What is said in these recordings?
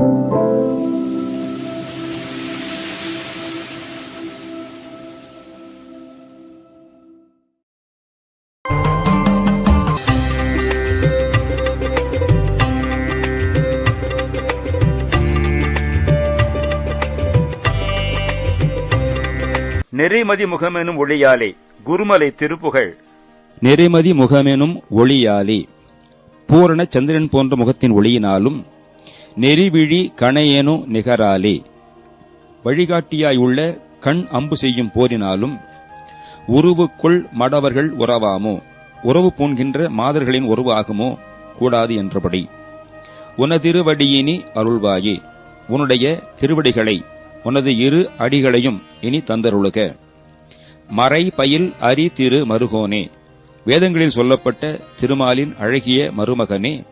நெறிமதி முகமெனும் ஒளியாலே குருமலை திருப்புகழ். நெறிமதி முகமெனும் ஒளியாலே. பூரண சந்திரன் போன்ற முகத்தின் ஒளியினாலும் நெறிவிழி கணையேனு நிகராலே. வழிகாட்டியாயுள்ள கண் அம்பு செய்யும் போரினாலும் உருவுக்குள் மடவர்கள் உறவாமோ? உறவு பூண்கின்ற மாதர்களின் உருவாகுமோ கூடாது என்றபடி. உனதிருவடியினி அருள்வாயே. உன்னுடைய திருவடிகளை உனது இரு அடிகளையும் இனி தந்தருளுக. மறை பயில் அரி திரு மருகோனே. வேதங்களில் சொல்லப்பட்ட திருமாலின் அழகிய மருமகனே.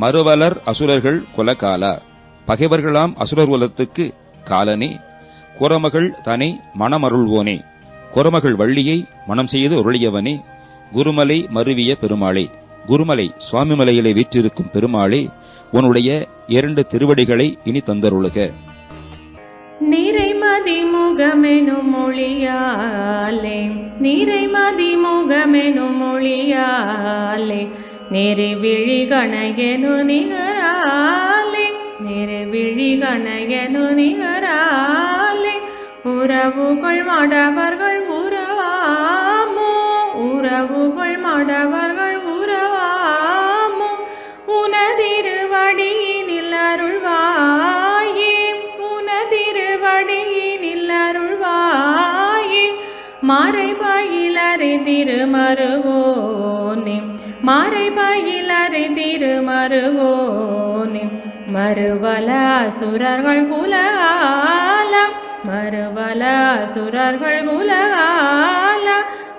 மறுவலர் அசுரர்கள் குலகாலா பகைவர்களாம் அசுரர் குலத்துக்கு காலனே. குரமகள் தனை மணமருள்வோனே குரமகள் வள்ளியை மனம் செய்து உருளியவனே. குருமலை மருவிய பெருமாளே. குருமலை சுவாமிமலையிலே வீற்றிருக்கும் பெருமாளே உன்னுடைய இரண்டு திருவடிகளை இனி தந்தருளுக. நிறைமதி முகமெனும் மொழியாலே நிறைமதி முகமெனும் மொழியாலே நெறிவிழி கணையனு நிகராலே நெறிவிழி கணையனு நிகராலே. உறவுகள் மாடவர்கள் உறவாமோ உறவுகள் மாடவர்கள் உறவாமோ. உனதிருவடியினில் அருள்வாயே உனதிருவடியினில் அருள்வாயே. மறைபாயிலறை திருமருகோனே மறைபாயிலறை திருமருகோனே மறுவல அசுரர்கள் குலகால மறுவல அசுரர்கள் குலகால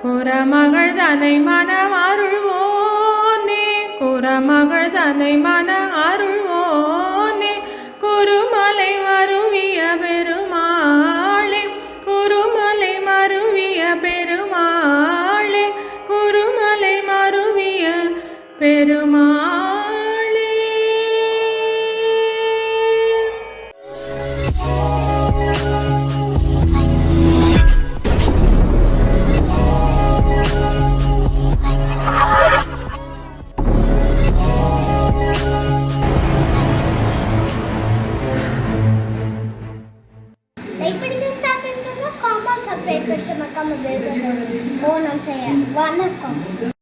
குரமகள் தனை மனம் அருள்வோனே குரமகள் தனை மன பெருமாளே லைக் பண்ணுங்க ஷேர் பண்ணுங்க காமெண்ட் சப்ஸ்கிரைப் பண்ணுங்க